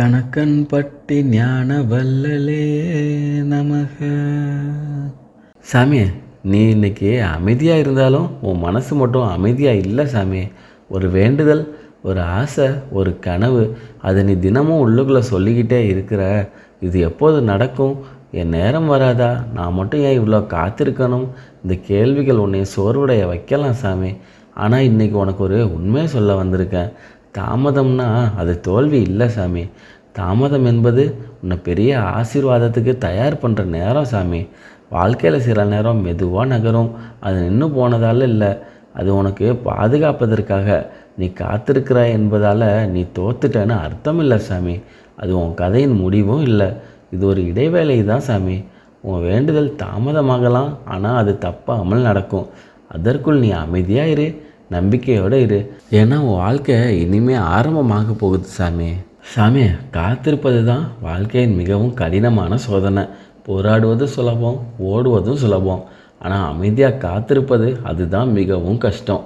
கணக்கன் பட்டி ஞான வல்லலே நமக. சாமி நீ இன்னைக்கு அமைதியாக இருந்தாலும் உன் மனசு மட்டும் அமைதியாக இல்லை சாமி ஒரு வேண்டுதல் ஒரு ஆசை ஒரு கனவு அதை நீ தினமும் உள்ளுக்குள்ளே சொல்லிக்கிட்டே இருக்கிற. இது எப்போது நடக்கும்? என் நேரம் வராதா? நான் மட்டும் ஏன் இவ்வளோ காத்திருக்கணும்? இந்த கேள்விகள் உன்னை சோர்வுடைய வைக்கலாம் சாமி. ஆனால் இன்றைக்கி உனக்கு ஒரு உண்மையை சொல்ல வந்திருக்கேன். தாமதம்னா அது தோல்வி இல்லை சாமி. தாமதம் என்பது உன்னை பெரிய ஆசீர்வாதத்துக்கு தயார் பண்ணுற நேரம் சாமி. வாழ்க்கையில் சில நேரம் மெதுவாக நகரும். அது நின்று போனதால் இல்லை. அது உனக்கு பாதுகாப்பதற்காக நீ காத்திருக்கிற என்பதால் நீ தோத்துட்டேன்னு அர்த்தம் இல்லை சாமி. அது உன் கதையின் முடிவும் இல்லை. இது ஒரு இடைவேளை தான் சாமி. உன் வேண்டுதல் தாமதமாகலாம். ஆனால் அது தப்பாமல் நடக்கும். அதற்குள் நீ அமைதியாக இரு. நம்பிக்கையோடு இரு. ஏன்னா உன் வாழ்க்கை இனிமேல் ஆரம்பமாக போகுது சாமி. சாமி காத்திருப்பது தான் வாழ்க்கையின் மிகவும் கடினமான சோதனை. போராடுவது சுலபம் ஓடுவதும் சுலபம். ஆனால் அமைதியாக காத்திருப்பது அதுதான் மிகவும் கஷ்டம்.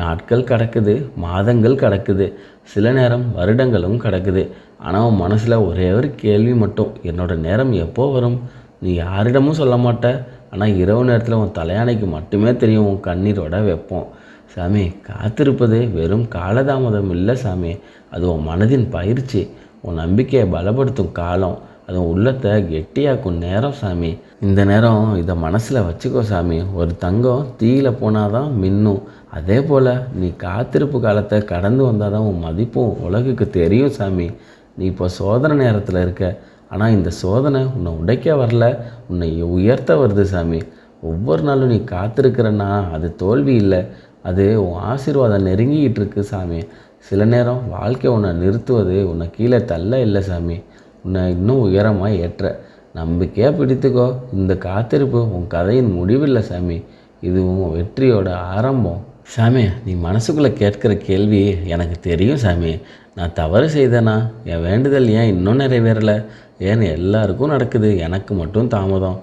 நாட்கள் கடக்குது மாதங்கள் கடக்குது சில நேரம் வருடங்களும் கடக்குது. ஆனால் உன் மனசில் ஒரே ஒரு கேள்வி மட்டும் என்னோட நேரம் எப்போ வரும்? நீ யாரிடமும் சொல்ல மாட்ட. ஆனால் இரவு நேரத்தில் உன் தலையானைக்கு மட்டுமே தெரியும் உன் கண்ணீரோட வைப்போம். சாமி காத்திருப்பது வெறும் காலதாமதம் இல்லை சாமி. அது உன் மனதின் பயிற்சி. உன் நம்பிக்கையை பலப்படுத்தும் காலம். அது உள்ளத்தை கெட்டியாக்கும் நேரம் சாமி. இந்த நேரம் இதை மனசில் வச்சுக்கோ சாமி. ஒரு தங்கம் தீயில போனால் தான் மின்னும். அதே போல் நீ காத்திருப்பு காலத்தை கடந்து வந்தால் தான் உன் மதிப்பும் உலகுக்கு தெரியும் சாமி. நீ இப்போ சோதனை நேரத்தில் இருக்க. ஆனால் இந்த சோதனை உன்னை உடைக்க வரல. உன்னை உயர்த்த வருது சாமி. ஒவ்வொரு நாளும் நீ காத்திருக்கிறன்னா அது தோல்வி இல்லை. அது உன் ஆசீர்வாதம் நெருங்கிக்கிட்டு இருக்கு சாமி. சில நேரம் வாழ்க்கை உன்னை நிறுத்துவது உன்னை கீழே தள்ள இல்லை சாமி. உன்னை இன்னும் உயரமாக ஏற்ற. நம்பிக்கையாக பிடித்துக்கோ. இந்த காத்திருப்பு உன் கதையின் முடிவில்லை சாமி. இது உன் வெற்றியோட ஆரம்பம். சாமி நீ மனசுக்குள்ளே கேட்குற கேள்வி எனக்கு தெரியும் சாமி. நான் தவறு செய்தேனா? என் வேண்டுதல் ஏன் இன்னும் நிறைவேறலை? ஏன்னு எல்லாருக்கும் நடக்குது? எனக்கு மட்டும் தாமதம்.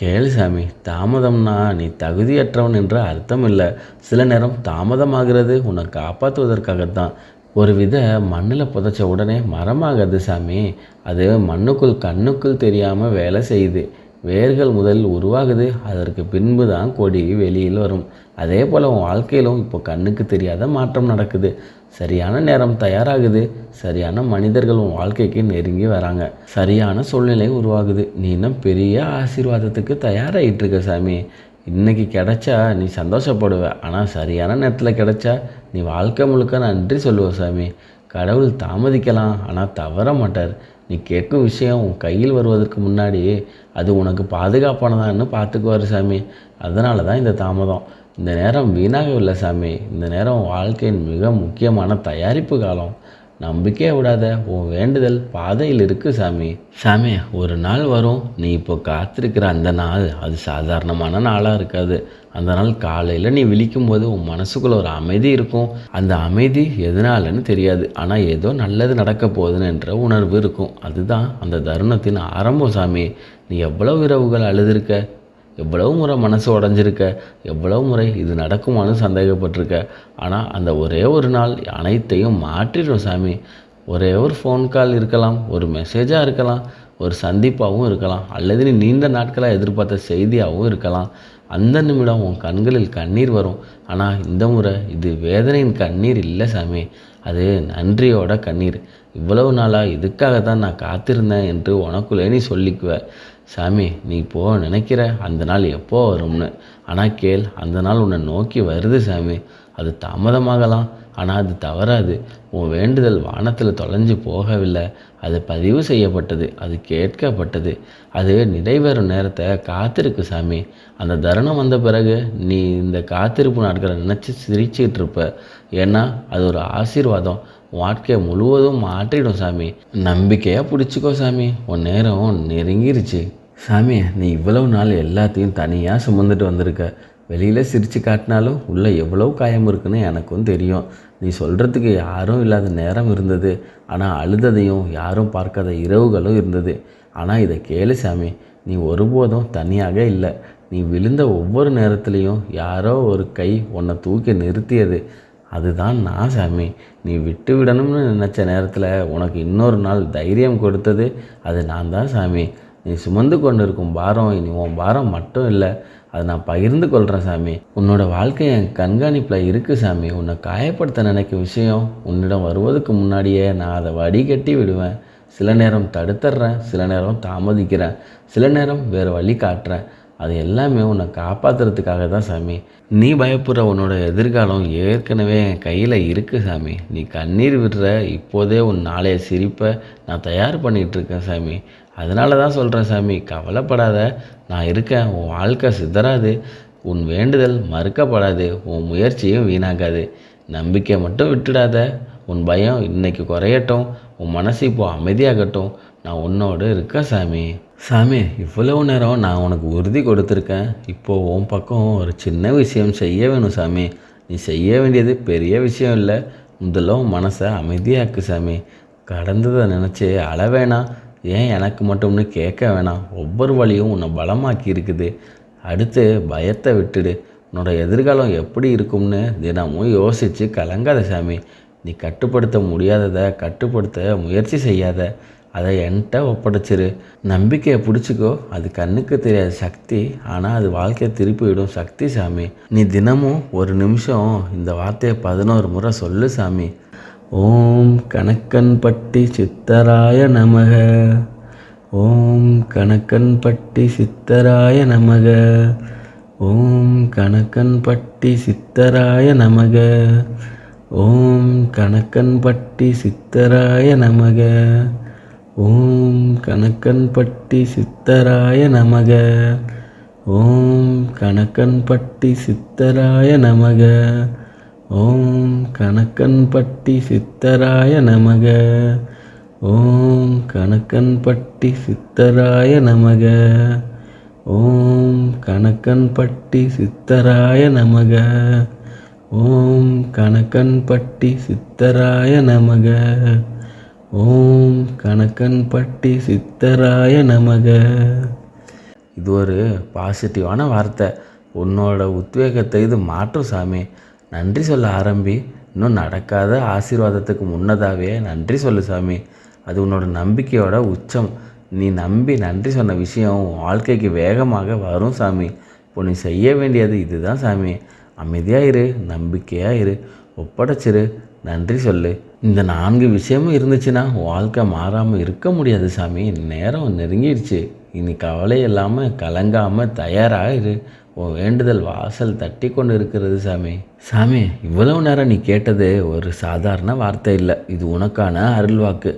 கேளு சாமி தாமதம்னா நீ தகுதியற்றவன் என்ற அர்த்தம் இல்லை சில நேரம் தாமதமாகிறது உன்னை காப்பாற்றுவதற்காகத்தான் ஒரு வித மண்ணில் புதைச்ச உடனே மரமாகாது சாமி. அது மண்ணுக்குள் கண்ணுக்குள் தெரியாமல் வேலை செய்யுது. வேர்கள் முதலில் உருவாகுது. அதற்கு பின்பு தான் கொடி வெளியில் வரும். அதே போல் உன் வாழ்க்கையிலும் இப்போ கண்ணுக்கு தெரியாத மாற்றம் நடக்குது. சரியான நேரம் தயாராகுது. சரியான மனிதர்கள் உன் வாழ்க்கைக்கு நெருங்கி வராங்க. சரியான சூழ்நிலை உருவாகுது. நீ இன்னும் பெரிய ஆசீர்வாதத்துக்கு தயாராகிட்டு இருக்க சாமி. இன்னைக்கு கிடைச்சா நீ சந்தோஷப்படுவ. ஆனால் சரியான நேரத்தில் கிடைச்சா நீ வாழ்க்கை முழுக்க நன்றி சொல்லுவ சாமி. கடவுள் தாமதிக்கலாம். ஆனால் தவற மாட்டார். நீ கேட்கும் விஷயம் உன் கையில் வருவதற்கு முன்னாடி அது உனக்கு பாதுகாப்பானதான்னு பார்த்துக்குவார் சாமி. அதனால தான் இந்த தாமதம். இந்த நேரம் வீணாகவில்லை சாமி. இந்த நேரம் வாழ்க்கையின் மிக முக்கியமான தயாரிப்பு காலம். நம்பிக்கையை விடாத உன் வேண்டுதல் பாதையில் இருக்கு சாமி. சாமி ஒரு நாள் வரும் நீ இப்போ காத்திருக்கிற அந்த நாள் அது சாதாரணமான நாளாக இருக்காது. அந்த நாள் காலையில் நீ விழிக்கும் போது உன் மனசுக்குள்ள ஒரு அமைதி இருக்கும். அந்த அமைதி எதனாலன்னு தெரியாது. ஆனால் ஏதோ நல்லது நடக்க போகுதுன்னு என்ற உணர்வு இருக்கும். அதுதான் அந்த தருணத்தின் ஆரம்பம் சாமி. நீ எவ்வளவு இரவுகள் அழுதுருக்க? எவ்வளவு முறை மனசு உடஞ்சிருக்க எவ்வளவு முறை இது நடக்குமான்னு சந்தேகப்பட்டிருக்க. ஆனால் அந்த ஒரே ஒரு நாள் அனைத்தையும் மாற்றிடும் சாமி. ஒரே ஒரு ஃபோன் கால் இருக்கலாம் ஒரு மெசேஜாக இருக்கலாம் ஒரு சந்திப்பாகவும் இருக்கலாம் அல்லது நீ நீண்ட நாட்களாக எதிர்பார்த்த செய்தியாகவும் இருக்கலாம். அந்த நிமிடம் உன் கண்களில் கண்ணீர் வரும். ஆனால் இந்த முறை இது வேதனையின் கண்ணீர் இல்லை சாமி. அது நன்றியோட கண்ணீர். இவ்வளவு நாளாக இதுக்காக தான் நான் காத்திருந்தேன் என்று உனக்குள்ளே நீ சொல்லிக்குவ. சாமி நீ போக நினைக்கிற? அந்த நாள் எப்போ வரும்னு. ஆனால் கேள் அந்த நாள் உன்னை நோக்கி வருது சாமி. அது தாமதமாகலாம் ஆனால் அது தவறாது. உன் வேண்டுதல் வானத்தில் தொலைஞ்சு போகவில்லை. அது பதிவு செய்யப்பட்டது அது கேட்கப்பட்டது. அது நிறைவேறும் நேரத்தை காத்திருக்கு சாமி. அந்த தருணம் வந்த பிறகு நீ இந்த காத்திருப்பு நாட்களை நினச்சி சிரிச்சிட்டு இருப்ப. ஏன்னா அது ஒரு ஆசீர்வாதம். வாழ்க்கையை முழுவதும் மாற்றிடும் சாமி. நம்பிக்கையாக பிடிச்சிக்கோ சாமி. உன் நேரம் நெருங்கிருச்சு. சாமி நீ இவ்வளவு நாள் எல்லாத்தையும் தனியாக சுமந்துட்டு வந்திருக்க. வெளியில் சிரித்து காட்டினாலும் உள்ளே எவ்வளோ காயம் இருக்குன்னு எனக்கும் தெரியும். நீ சொல்கிறதுக்கு யாரும் இல்லாத நேரம் இருந்தது. ஆனால் அழுததையும் யாரும் பார்க்காத இரவுகளும் இருந்தது. ஆனால் இதை கேளு சாமி. நீ ஒருபோதும் தனியாக இல்லை. நீ விழுந்த ஒவ்வொரு நேரத்துலையும் யாரோ ஒரு கை உன்னை தூக்கி நிறுத்தியது. அதுதான் நான் சாமி. நீ விட்டு விடணும்னு நினச்ச நேரத்தில் உனக்கு இன்னொரு நாள் தைரியம் கொடுத்தது அது நான் தான் சாமி. நீ சுமந்து கொண்டு இருக்கும் பாரம் இனி உன் பாரம் மட்டும் இல்லை அதை நான் பகிர்ந்து கொள்கிறேன் சாமி. உன்னோட வாழ்க்கை என் கண்காணிப்பில் இருக்குது சாமி. உன்னை காயப்படுத்த நினைக்கும் விஷயம் உன்னிடம் வருவதுக்கு முன்னாடியே நான் அதை வடிகட்டி விடுவேன். சில நேரம் தடுத்துட்றேன் சில நேரம் தாமதிக்கிறேன் சில நேரம் வேறு வழி காட்டுறேன். அது எல்லாமே உன்னை காப்பாற்றுறதுக்காக தான் சாமி. நீ பயப்படுற உன்னோட எதிர்காலம் ஏற்கனவே என் கையில் இருக்குது சாமி. நீ கண்ணீர் விடுற இப்போதே உன் நாளைய சிரிப்பை நான் தயார் பண்ணிகிட்ருக்கேன் சாமி. அதனால தான் சொல்கிறேன் சாமி கவலைப்படாத. நான் இருக்கேன் உன் வாழ்க்கை சிதறாது. உன் வேண்டுதல் மறுக்கப்படாது உன் முயற்சியும் வீணாகாது. நம்பிக்கை மட்டும் விட்டுடாத. உன் பயம் இன்னைக்கு குறையட்டும் உன் மனசு இப்போ அமைதியாகட்டும். நான் உன்னோடு இருக்கேன் சாமி. சாமி இவ்வளவு நேரம் நான் உனக்கு உறுதி கொடுத்துருக்கேன். இப்போது உன் பக்கம் ஒரு சின்ன விஷயம் செய்ய வேணும் சாமி. நீ செய்ய வேண்டியது பெரிய விஷயம் இல்லை. முதல்ல உன் மனசை அமைதியாக்கு சாமி. கடந்ததை நினச்சி அழ வேணாம். ஏன் எனக்கு மட்டும்னு கேட்க வேணாம். ஒவ்வொரு வழியும் உன்னை பலமாக்கி இருக்குது. அடுத்து பயத்தை விட்டுடு. உன்னோட எதிர்காலம் எப்படி இருக்கும்னு தினமும் யோசித்து கலங்காத சாமி. நீ கட்டுப்படுத்த முடியாததை கட்டுப்படுத்த முயற்சி செய்யாத. அதை என்கிட்ட ஒப்படைச்சிரு. நம்பிக்கையை பிடிச்சிக்கோ. அது கண்ணுக்கு தெரியாத சக்தி. ஆனால் அது வாழ்க்கையை திருப்பி விடும் சக்தி சாமி. நீ தினமும் ஒரு நிமிஷம் இந்த வார்த்தையை பதினோரு முறை சொல்லு சாமி. ஓம் கணக்கன்பட்டி சித்தராய நமக. ஓம் கணக்கன்பட்டி சித்தராய நமக. ஓம் கணக்கன்பட்டி சித்தராய நமக. ஓம் கணக்கன்பட்டி சித்தராய நமக. ஓம் கணக்கன்பட்டி சித்தராய நமக. ஓம் கணக்கன்பட்டி சித்தராய நமக. ஓம் கணக்கன்பட்டி சித்தராய நமக. ஓம் கணக்கன்பட்டி சித்தராய நமக. ஓம் கணக்கன்பட்டி சித்தராய நமக. ஓம் கணக்கன்பட்டி சித்தராய நமக. ஓம் கணக்கன்பட்டி சித்தராய நமக. இது ஒரு பாசிட்டிவான வார்த்தை. உன்னோட உத்வேகத்தை இது மாற்றும் சாமி. நன்றி சொல்ல ஆரம்பி. இன்னும் நடக்காத ஆசீர்வாதத்துக்கு முன்னதாகவே நன்றி சொல்லு சாமி. அது உன்னோட நம்பிக்கையோட உச்சம். நீ நம்பி நன்றி சொன்ன விஷயம் வாழ்க்கைக்கு வேகமாக வரும் சாமி. இப்போ நீ செய்ய வேண்டியது இதுதான் சாமி. அமைதியாக இரு நம்பிக்கையாக இரு ஒப்படைச்சிரு நன்றி சொல்லு. இந்த நான்கு விஷயமும் இருந்துச்சுன்னா வாழ்க்கை மாறாமல் இருக்க முடியாது சாமி. நேரம் நெருங்கிடுச்சு. இனி கவலை இல்லாமல் கலங்காமல் தயாராக இரு உன் வேண்டுதல் வாசல் தட்டி கொண்டு இருக்கிறது சாமி. சாமி இவ்வளவு நேரம் நீ கேட்டது ஒரு சாதாரண வார்த்தை இல்லை. இது உனக்கான அருள்வாக்கு.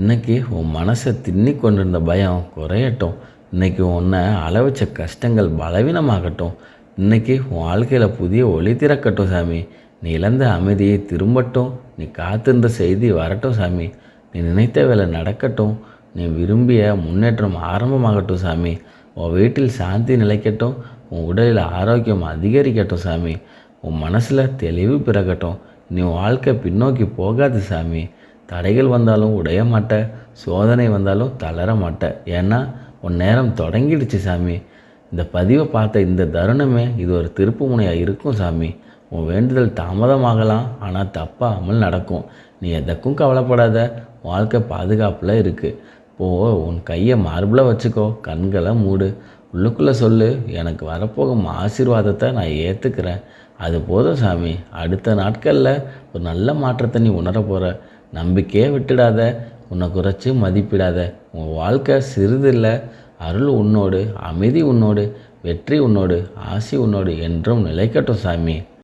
இன்னைக்கு உன் மனசை தின்னி கொண்டிருந்த பயம் குறையட்டும். இன்னைக்கு உன்னை அளவச்ச கஷ்டங்கள் பலவீனமாகட்டும். இன்னைக்கு உன் வாழ்க்கையில் புதிய ஒளி திறக்கட்டும் சாமி. நீ இழந்த அமைதியை திரும்பட்டும். நீ காத்திருந்த செய்தி வரட்டும் சாமி. நீ நினைத்த வேலை நடக்கட்டும். நீ விரும்பிய முன்னேற்றம் ஆரம்பமாகட்டும் சாமி. உன் வீட்டில் சாந்தி நிலைக்கட்டும். உன் உடலில் ஆரோக்கியம் அதிகரிக்கட்டும் சாமி. உன் மனசில் தெளிவு பிறகட்டும் நீ வாழ்க்கை பின்னோக்கி போகாது சாமி. தடைகள் வந்தாலும் உடைய மாட்ட. சோதனை வந்தாலும் தளர மாட்ட. ஏன்னா உன் நேரம் தொடங்கிடுச்சு சாமி. இந்த பதிவை பார்த்த இந்த தருணமே இது ஒரு திருப்பு முனையாக இருக்கும் சாமி. உன் வேண்டுதல் தாமதமாகலாம் ஆனால் தப்பாமல் நடக்கும். நீ எதற்கும் கவலைப்படாத வாழ்க்கை பாதுகாப்பில் இருக்குது போ உன் கையை மார்பில் வச்சுக்கோ கண்களை மூடு. உள்ளுக்குள்ளே சொல்லு எனக்கு வரப்போகும் ஆசீர்வாதத்தை நான் ஏற்றுக்கிறேன் அது போதும் சாமி. அடுத்த நாட்களில் ஒரு நல்ல மாற்றத்தை நீ உணர போகிற நம்பிக்கையே விட்டுடாத உன்னை குறைச்சி மதிப்பிடாத. உன் வாழ்க்கை சிறிதில்லை. அருள் உன்னோடு அமைதி உன்னோடு வெற்றி உன்னோடு ஆசி உன்னோடு என்றும் நிலைக்கட்டும் சாமி.